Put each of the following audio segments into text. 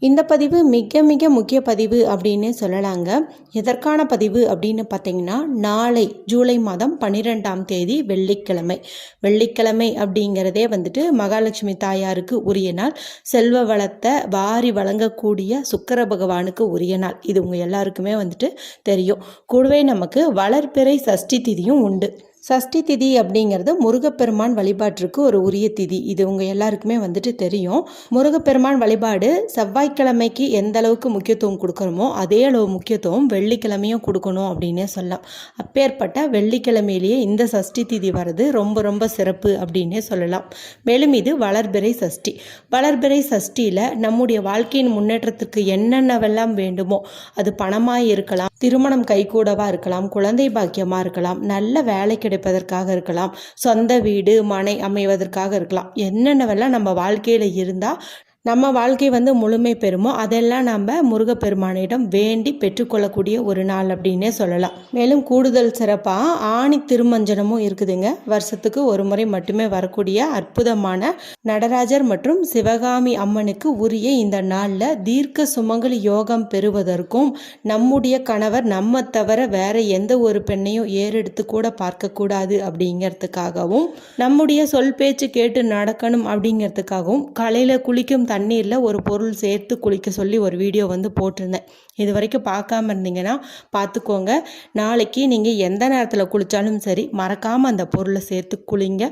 இந்த பதிவு மிக மிக முக்கிய பதிவு அப்படின்னு சொல்லலாங்க. எதற்கான பதிவு அப்படின்னு பார்த்தீங்கன்னா நாளை ஜூலை மாதம் பன்னிரெண்டாம் தேதி வெள்ளிக்கிழமை. வெள்ளிக்கிழமை அப்படிங்கிறதே வந்துட்டு மகாலட்சுமி தாயாருக்கு உரிய நாள். செல்வ வளத்தை வாரி வழங்கக்கூடிய சுக்கர பகவானுக்கு உரிய நாள். இது உங்கள் எல்லாருக்குமே வந்துட்டு தெரியும். கூடவே நமக்கு வளர்பிறை சஷ்டி திதியும் உண்டு. சஷ்டி திதி அப்படிங்கிறது முருகப்பெருமான் வழிபாட்டிற்கு ஒரு உரிய திதி. இது உங்கள் எல்லாருக்குமே வந்துட்டு தெரியும். முருகப்பெருமான் வழிபாடு செவ்வாய்க்கிழமைக்கு எந்த அளவுக்கு முக்கியத்துவம் கொடுக்குறோமோ அதே அளவு முக்கியத்துவம் வெள்ளிக்கிழமையும் கொடுக்கணும் அப்படின்னே சொல்லலாம். அப்பேற்பட்ட வெள்ளிக்கிழமையிலேயே இந்த சஷ்டி திதி வர்றது ரொம்ப ரொம்ப சிறப்பு அப்படின்னே சொல்லலாம். மேலும் இது வளர்பிறை சஷ்டி. வளர்பிறை சஷ்டியில் நம்முடைய வாழ்க்கையின் முன்னேற்றத்துக்கு என்னென்னவெல்லாம் வேண்டுமோ அது பணமாக இருக்கலாம் திருமணம் கைகூடவா இருக்கலாம் குழந்தை பாக்கியமாக இருக்கலாம் நல்ல வேலை கிடைப்பதற்காக இருக்கலாம் சொந்த வீடு மனை அமைவதற்காக இருக்கலாம். என்னென்னவெல்லாம் நம்ம வாழ்க்கையில் இருந்தால் நம்ம வாழ்க்கை வந்து முழுமை பெறுமோ அதெல்லாம் நம்ம முருகப்பெருமானிடம் வேண்டி பெற்றுக்கொள்ளக்கூடிய ஒரு நாள் அப்படின்னே சொல்லலாம். மேலும் கூடுதல் சிறப்பாக ஆணி திருமஞ்சனமும் இருக்குதுங்க. வருஷத்துக்கு ஒரு முறை மட்டுமே வரக்கூடிய அற்புதமான நடராஜர் மற்றும் சிவகாமி அம்மனுக்கு உரிய இந்த நாளில் தீர்க்க சுமங்கலி யோகம் பெறுவதற்கும் நம்முடைய கணவர் நம்ம தவிர வேற எந்த ஒரு பெண்ணையும் ஏறெடுத்து கூட பார்க்கக்கூடாது அப்படிங்கிறதுக்காகவும் நம்முடைய சொல் பேச்சு கேட்டு நடக்கணும் அப்படிங்கிறதுக்காகவும் காலையில் குளிக்கும் தண்ணீரில் ஒரு பொருள் சேர்த்து குளிக்க சொல்லி ஒரு வீடியோ வந்து போட்டிருந்தேன். இது வரைக்கும் பார்க்காம இருந்தீங்கன்னா பார்த்துக்கோங்க. நாளைக்கு நீங்கள் எந்த நேரத்தில் குளித்தாலும் சரி மறக்காமல் அந்த பொருளை சேர்த்து குளிங்க.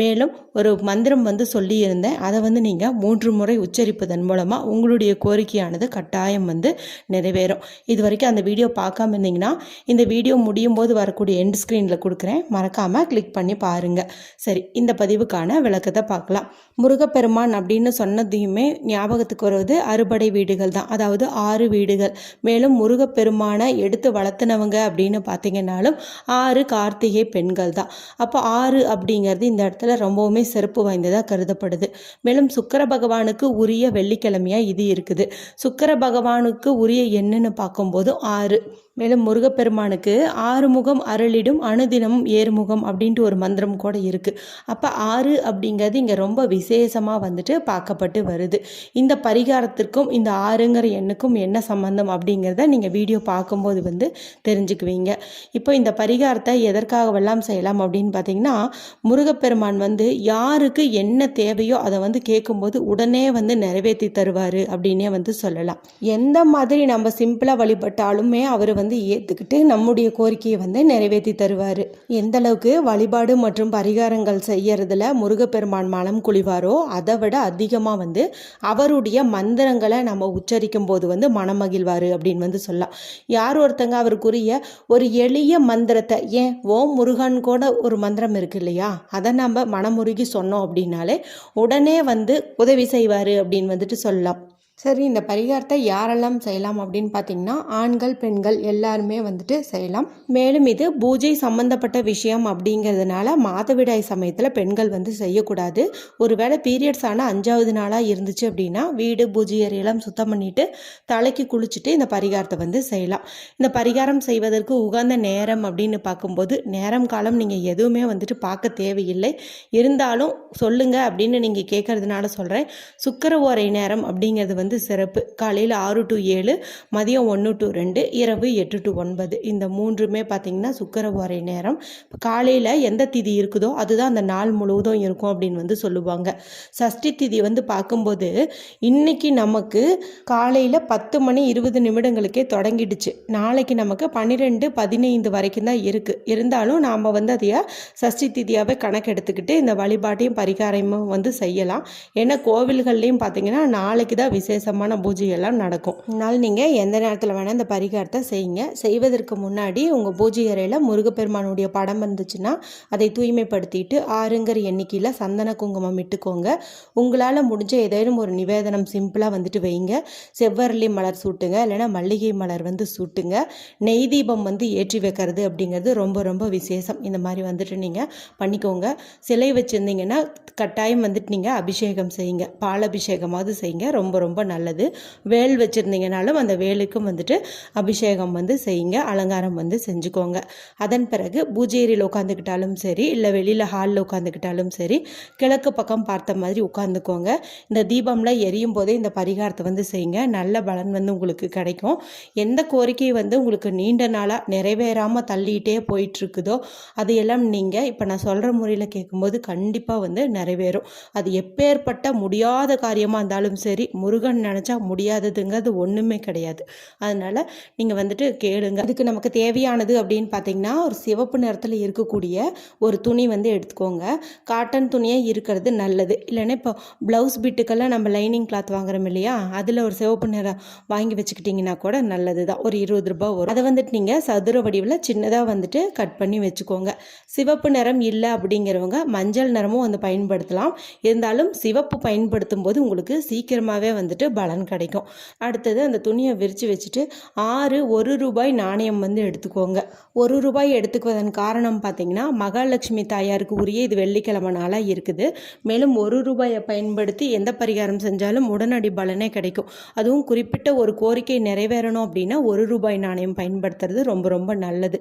மேலும் ஒரு மந்திரம் வந்து சொல்லியிருந்தேன். அதை வந்து நீங்கள் மூன்று முறை உச்சரிப்பதன் மூலமாக உங்களுடைய கோரிக்கையானது கட்டாயம் வந்து நிறைவேறும். இது வரைக்கும் அந்த வீடியோ பார்க்காம இருந்தீங்கன்னா இந்த வீடியோ முடியும் போது வரக்கூடிய எண்ட் ஸ்க்ரீனில் கொடுக்குறேன். மறக்காமல் கிளிக் பண்ணி பாருங்கள் சரி இந்த பதிவுக்கான விளக்கத்தை பார்க்கலாம். முருகப்பெருமான் அப்படின்னு சொன்னதையுமே ஞாபகத்துக்கு வருவது அறுபடை வீடுகள் தான். அதாவது ஆறு வீடுகள். மேலும் முருகப்பெருமானை எடுத்து வளர்த்துனவங்க அப்படின்னு பார்த்தீங்கன்னாலும் ஆறு கார்த்திகை பெண்கள் தான். அப்போ ஆறு அப்படிங்கிறது இந்த இடத்துல ரொம்பவுமே சிறப்பு வாய்ந்ததாக கருதப்படுது. மேலும் சுக்கர பகவானுக்கு உரிய வெள்ளிக்கிழமையாக இது இருக்குது. சுக்கர பகவானுக்கு உரிய என்னன்னு பார்க்கும்போது ஆறு. மேலும் முருகப்பெருமானுக்கு ஆறுமுகம் அருளிடும் அணுதினமும் ஏறுமுகம் அப்படின்ட்டு ஒரு மந்திரம் கூட இருக்குது அப்போ ஆறு அப்படிங்கிறது இங்கே ரொம்ப விசேஷமாக வந்துட்டு பார்க்கப்பட்டு வருது. இந்த பரிகாரத்திற்கும் இந்த ஆறுங்கிற எண்ணுக்கும் என்ன சம்பந்தம் அப்படிங்கிறத நீங்கள் வீடியோ பார்க்கும்போது வந்து தெரிஞ்சுக்குவீங்க. இப்போ இந்த பரிகாரத்தை எதற்காகவெல்லாம் செய்யலாம் அப்படின்னு பார்த்தீங்கன்னா முருகப்பெருமான் வந்து யாருக்கு என்ன தேவையோ அதை வந்து கேட்கும்போது உடனே வந்து நிறைவேற்றி தருவார் அப்படின்னே வந்து சொல்லலாம். எந்த மாதிரி நம்ம சிம்பிளாக வழிபட்டாலுமே அவர் வந்து வந்து ஏற்றுக்கிட்டு நம்முடைய கோரிக்கையை வந்து நிறைவேற்றி தருவார். எந்த அளவுக்கு வழிபாடு மற்றும் பரிகாரங்கள் செய்யறதுல முருகப்பெருமான் மனம் குளிவாரோ அதை விட அதிகமாக வந்து அவருடைய மந்திரங்களை நம்ம உச்சரிக்கும் போது வந்து மனமகிழ்வார் அப்படின்னு வந்து சொல்லலாம். யார் ஒருத்தங்க அவருக்குரிய ஒரு எளிய மந்திரத்தை ஏன் ஓம் முருகன் கூட ஒரு மந்திரம் இருக்கு இல்லையா? அதை நம்ம மனமுருகி சொன்னோம் அப்படின்னாலே உடனே வந்து உதவி செய்வார் அப்படின்னு வந்துட்டு சொல்லலாம். சரி இந்த பரிகாரத்தை யாரெல்லாம் செய்யலாம் அப்படின்னு பார்த்தீங்கன்னா ஆண்கள் பெண்கள் எல்லாருமே வந்துட்டு செய்யலாம். மேலும் இது பூஜை சம்மந்தப்பட்ட விஷயம் அப்படிங்கிறதுனால மாதவிடாய் சமயத்தில் பெண்கள் வந்து செய்யக்கூடாது. ஒருவேளை பீரியட்ஸ் ஆனால் அஞ்சாவது நாளாக இருந்துச்சு அப்படின்னா வீடு பூஜை அறையெல்லாம் சுத்தம் பண்ணிட்டு தலைக்கு குளிச்சுட்டு இந்த பரிகாரத்தை வந்து செய்யலாம். இந்த பரிகாரம் செய்வதற்கு உகந்த நேரம் அப்படின்னு பார்க்கும்போது நேரம் காலம் நீங்கள் எதுவுமே வந்துட்டு பார்க்க தேவையில்லை. இருந்தாலும் சொல்லுங்கள் அப்படின்னு நீங்கள் கேட்கறதுனால சொல்கிறேன் சுக்கர ஓரை நேரம் அப்படிங்கிறது வந்து சிறப்பு. காலையில் ஆறு டு ஏழு மதியம் ஒன்று டு ரெண்டு இரவு எட்டு டு ஒன்பது. இந்த மூன்றுமே பார்த்திங்கன்னா சுக்கரவாரை நேரம். காலையில் எந்த திதி இருக்குதோ அதுதான் அந்த நாள் முழுவதும் இருக்கும் அப்படின்னு வந்து சொல்லுவாங்க. சஷ்டி திதி வந்து பார்க்கும்போது இன்னைக்கு நமக்கு காலையில் பத்து மணி இருபது நிமிடங்களுக்கே தொடங்கிடுச்சு. நாளைக்கு நமக்கு பன்னிரெண்டு பதினைந்து வரைக்கும் தான் இருக்குது இருந்தாலும் நாம் வந்து அதைய சஷ்டி திதியாகவே கணக்கெடுத்துக்கிட்டு இந்த வழிபாட்டையும் பரிகாரமும் வந்து செய்யலாம். ஏன்னா கோவில்கள்லையும் பார்த்தீங்கன்னா நாளைக்கு தான் விசேஷமான பூஜையெல்லாம் நடக்கும். அதனால் நீங்கள் எந்த நேரத்தில் வேணால் இந்த பரிகாரத்தை செய்யுங்க. செய்வதற்கு முன்னாடி உங்கள் பூஜை அறையில் முருகப்பெருமானுடைய படம் இருந்துச்சுன்னா அதை தூய்மைப்படுத்திட்டு ஆறுங்கிற எண்ணிக்கையில் சந்தன குங்குமம் இட்டுக்கோங்க. உங்களால் முடிஞ்ச ஏதேனும் ஒரு நிவேதனம் சிம்பிளாக வந்துட்டு வைங்க. செவ்வரளி மலர் சூட்டுங்க. இல்லைன்னா மல்லிகை மலர் வந்து சூட்டுங்க. நெய் தீபம் வந்து ஏற்றி வைக்கிறது அப்படிங்கிறது ரொம்ப ரொம்ப விசேஷம். இந்த மாதிரி வந்துட்டு நீங்கள் பண்ணிக்கோங்க. சிலை வச்சுருந்தீங்கன்னா கட்டாயம் வந்துட்டு நீங்கள் அபிஷேகம் செய்யுங்க. பால் அபிஷேகமாவது செய்யுங்க. ரொம்ப ரொம்ப நல்லது. வேல் வச்சுருந்தீங்கனாலும் அந்த வேலுக்கும் வந்துட்டு அபிஷேகம் வந்து செய்யுங்க அலங்காரம் வந்து செஞ்சுக்கோங்க. அதன் பிறகு பூஜை உட்காந்துக்கிட்டாலும் சரி இல்லை வெளியில் ஹாலில் உட்காந்துக்கிட்டாலும் சரி கிழக்கு பக்கம் பார்த்த மாதிரி உட்காந்துக்கோங்க இந்த தீபம்லாம் எரியும் போதே இந்த பரிகாரத்தை வந்து செய்யுங்க. நல்ல பலன் வந்து உங்களுக்கு கிடைக்கும். எந்த கோரிக்கை வந்து உங்களுக்கு நீண்ட நாளாக நிறைவேறாமல் தள்ளிகிட்டே போயிட்டுருக்குதோ அதையெல்லாம் நீங்கள் இப்போ நான் சொல்கிற முறையில் கேட்கும்போது கண்டிப்பாக வந்து நிறைவேறும். அது எப்பேற்பட்ட முடியாத காரியமாக இருந்தாலும் சரி முருகன் நினச்சா முடியாததுங்கிறது ஒன்றுமே கிடையாது. அதனால் நீங்கள் வந்துட்டு கேளுங்க. அதுக்கு நமக்கு தேவையானது அப்படின்னு பார்த்தீங்கன்னா ஒரு சிவப்பு நிறத்தில் இருக்கக்கூடிய ஒரு துணி வந்து எடுத்துக்கோங்க. காட்டன் துணியாக இருக்கிறது நல்லது. இல்லைன்னா இப்போ ப்ளவுஸ் பிட்டுக்கெல்லாம் நம்ம லைனிங் கிளாத் வாங்குறோம் இல்லையா? அதில் ஒரு சிவப்பு நிறம் வாங்கி வச்சுக்கிட்டிங்கன்னா கூட நல்லது தான் ஒரு இருபது ரூபாய் வரும். அதை வந்துட்டு நீங்கள் சதுர வடிவில் சின்னதாக வந்துட்டு கட் பண்ணி வச்சுக்கோங்க. சிவப்பு நிறம் இல்லை அப்படிங்கிறவங்க மஞ்சள் நிறமும் வந்து பயன்படுத்தலாம். இருந்தாலும் சிவப்பு பயன்படுத்தும் போது உங்களுக்கு சீக்கிரமாகவே வந்துட்டு பலன் கிடைக்கும். அடுத்தது அந்த துணியை விரித்து வச்சுட்டு ஆறு ஒரு ரூபாய் நாணயம் வந்து எடுத்துக்கோங்க. ஒரு ரூபாய் எடுத்துக்குவதன் காரணம் பார்த்தீங்கன்னா மகாலட்சுமி தாயாருக்கு உரிய இது வெள்ளிக்கிழமை நாளாக இருக்குது. மேலும் ஒரு ரூபாயை பயன்படுத்தி எந்த பரிகாரம் செஞ்சாலும் உடனடி பலனே கிடைக்கும். அதுவும் குறிப்பிட்ட ஒரு கோரிக்கை நிறைவேறணும் அப்படின்னா ஒரு ரூபாய் நாணயம் பயன்படுத்துறது ரொம்ப ரொம்ப நல்லது.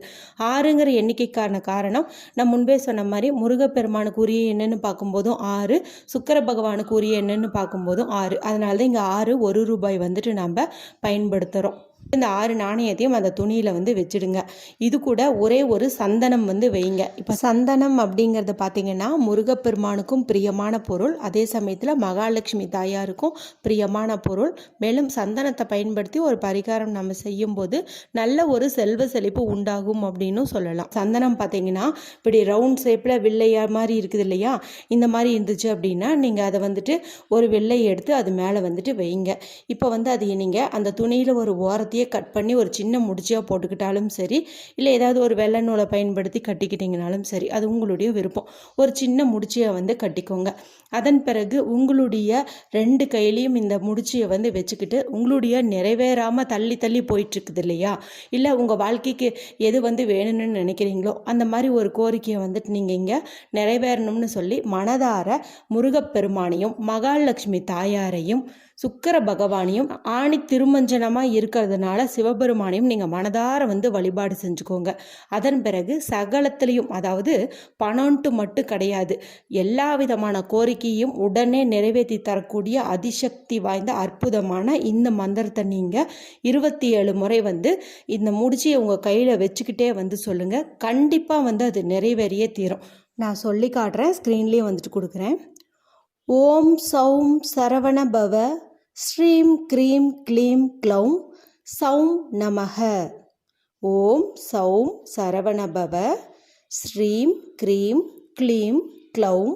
ஆறுங்கிற எண்ணிக்கைக்கான காரணம் நான் முன்பே சொன்ன மாதிரி முருகப்பெருமானுக்கு உரிய என்னன்னு பார்க்கும்போதும் ஆறு சுக்கர பகவானுக்கு உரிய என்னன்னு பார்க்கும்போதும் ஆறு. அதனால தான் இங்கே ஆறு ஒரு ரூபாய் வந்துட்டு நம்ம பயன்படுத்துகிறோம் இந்த ஆறு நாணயத்தையும் அந்த துணியில் வந்து வச்சிடுங்க. இது கூட ஒரே ஒரு சந்தனம் வந்து வைங்க. இப்போ சந்தனம் அப்படிங்கிறது பார்த்தீங்கன்னா முருகப்பெருமானுக்கும் பிரியமான பொருள். அதே சமயத்தில் மகாலட்சுமி தாயாருக்கும் பிரியமான பொருள். மேலும் சந்தனத்தை பயன்படுத்தி ஒரு பரிகாரம் நம்ம செய்யும்போது நல்ல ஒரு செல்வ செழிப்பு உண்டாகும் அப்படின்னு சொல்லலாம். சந்தனம் பார்த்தீங்கன்னா இப்படி ரவுண்ட் ஷேப்பில் வெள்ளையா மாதிரி இருக்குது இல்லையா? இந்த மாதிரி இருந்துச்சு அப்படின்னா நீங்கள் அதை வந்துட்டு ஒரு வெள்ளை எடுத்து அது மேலே வந்துட்டு வைங்க. இப்போ வந்து அது நீங்கள் அந்த துணியில் ஒரு ஓரத்தை எல்லாத்தையும் கட் பண்ணி ஒரு சின்ன முடிச்சியாக போட்டுக்கிட்டாலும் சரி இல்லை ஏதாவது ஒரு வெள்ளை நூலை பயன்படுத்தி கட்டிக்கிட்டிங்கனாலும் சரி அது உங்களுடைய விருப்பம். ஒரு சின்ன முடிச்சியை வந்து கட்டிக்கோங்க. அதன் பிறகு உங்களுடைய ரெண்டு கையிலையும் இந்த முடிச்சியை வந்து வச்சுக்கிட்டு உங்களுடைய நிறைவேறாமல் தள்ளி தள்ளி போயிட்டுருக்குது இல்லையா? இல்லை உங்கள் வாழ்க்கைக்கு எது வந்து வேணும்னு நினைக்கிறீங்களோ அந்த மாதிரி ஒரு கோரிக்கையை வந்துட்டு நீங்கள் இங்கே நிறைவேறணும்னு சொல்லி மனதார முருகப்பெருமானையும் மகாலட்சுமி தாயாரையும் சுக்கர பகவானையும் ஆணி திருமஞ்சனமாக இருக்கிறதுனால சிவபெருமானையும் நீங்கள் மனதார வந்து வழிபாடு செஞ்சுக்கோங்க. அதன் பிறகு சகலத்திலையும் அதாவது பணம்ட்டு மட்டும் கிடையாது. எல்லா விதமான கோரிக்கையும் உடனே நிறைவேற்றி தரக்கூடிய அதிசக்தி வாய்ந்த அற்புதமான இந்த மந்திரத்தை நீங்கள் இருபத்தி ஏழு முறை வந்து இந்த முடிச்சியை உங்கள் கையில் வச்சுக்கிட்டே வந்து சொல்லுங்கள் கண்டிப்பாக வந்து அது நிறைவேறியே தீரும். நான் சொல்லி காட்டுறேன் ஸ்க்ரீன்லேயே வந்துட்டு கொடுக்குறேன். ஓம் சௌம் சரவணபவ ஸ்ரீம் க்ரீம் க்ளீம் க்ளௌம் சௌம் நமக. ஓம் சௌம் சரவணபவ ஸ்ரீம் க்ரீம் க்ளீம் க்ளௌம்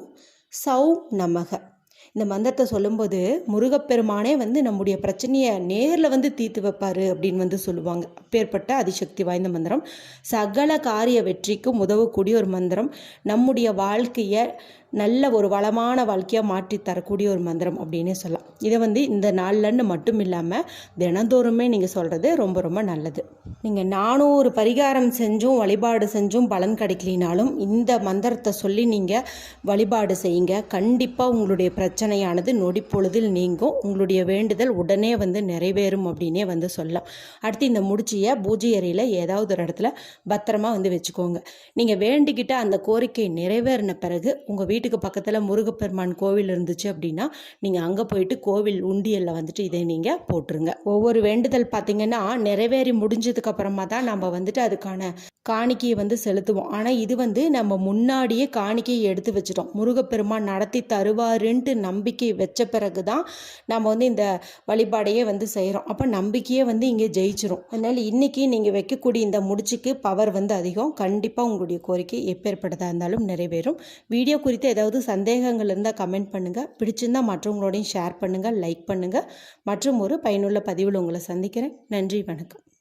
சௌம் நமக. இந்த மந்திரத்தை சொல்லும்போது முருகப்பெருமானே வந்து நம்முடைய பிரச்சனையை நேரில் வந்து தீர்த்து வைப்பார் அப்படின்னு வந்து சொல்லுவாங்க. அப்பேற்பட்ட அதிசக்தி வாய்ந்த மந்திரம். சகல காரிய வெற்றிக்கும் உதவக்கூடிய ஒரு மந்திரம். நம்முடைய வாழ்க்கையை நல்ல ஒரு வளமான வாழ்க்கையாக மாற்றி தரக்கூடிய ஒரு மந்திரம் அப்படின்னே சொல்லலாம். இதை வந்து இந்த நாள்லன்னு மட்டும் இல்லாமல் தினந்தோறுமே நீங்கள் சொல்கிறது ரொம்ப ரொம்ப நல்லது. நீங்கள் நானும் ஒரு பரிகாரம் செஞ்சும் வழிபாடு செஞ்சும் பலன் கிடைக்கலினாலும் இந்த மந்திரத்தை சொல்லி நீங்கள் வழிபாடு செய்யுங்க. கண்டிப்பாக உங்களுடைய பிரச்சனையானது நொடி பொழுதில் நீங்கும். உங்களுடைய வேண்டுதல் உடனே வந்து நிறைவேறும் அப்படின்னே வந்து சொல்லலாம். அடுத்து இந்த முடிச்சியை பூஜை அறையில் ஏதாவது ஒரு இடத்துல பத்திரமா வந்து வச்சுக்கோங்க. நீங்கள் வேண்டிக்கிட்ட அந்த கோரிக்கை நிறைவேறின பிறகு உங்கள் வீட்டு வீட்டுக்கு பக்கத்தில் முருகப்பெருமான் கோவில் இருந்துச்சு அப்படின்னா நீங்கள் அங்கே போயிட்டு கோவில் உண்டியலில் வந்துட்டு இதை நீங்கள் போட்டுருங்க. ஒவ்வொரு வேண்டுதல் பார்த்தீங்கன்னா நிறைவேறி முடிஞ்சதுக்கு அப்புறமா தான் நம்ம வந்துட்டு அதுக்கான காணிக்கையை வந்து செலுத்துவோம். ஆனால் இது வந்து நம்ம முன்னாடியே காணிக்கையை எடுத்து வச்சிட்டோம். முருகப்பெருமான் நடத்தி தருவாருன்ட்டு நம்பிக்கை வச்ச பிறகு தான் நம்ம வந்து இந்த வழிபாடையே வந்து செய்கிறோம் அப்போ நம்பிக்கையே வந்து இங்கே ஜெயிச்சிரும். அதனால் இன்றைக்கி நீங்கள் வைக்கக்கூடிய இந்த முடிச்சுக்கு பவர் வந்து அதிகம். கண்டிப்பாக உங்களுடைய கோரிக்கை எப்பேற்பட்டதாக இருந்தாலும் நிறைவேறும். வீடியோ குறித்து ஏதாவது சந்தேகங்கள் இருந்தால் கமெண்ட் பண்ணுங்கள் பிடிச்சிருந்தால் மற்றவங்களோடையும் ஷேர் பண்ணுங்கள் லைக் பண்ணுங்கள் மற்றும் ஒரு பயனுள்ள பதிவில் உங்களை சந்திக்கிறேன். நன்றி வணக்கம்.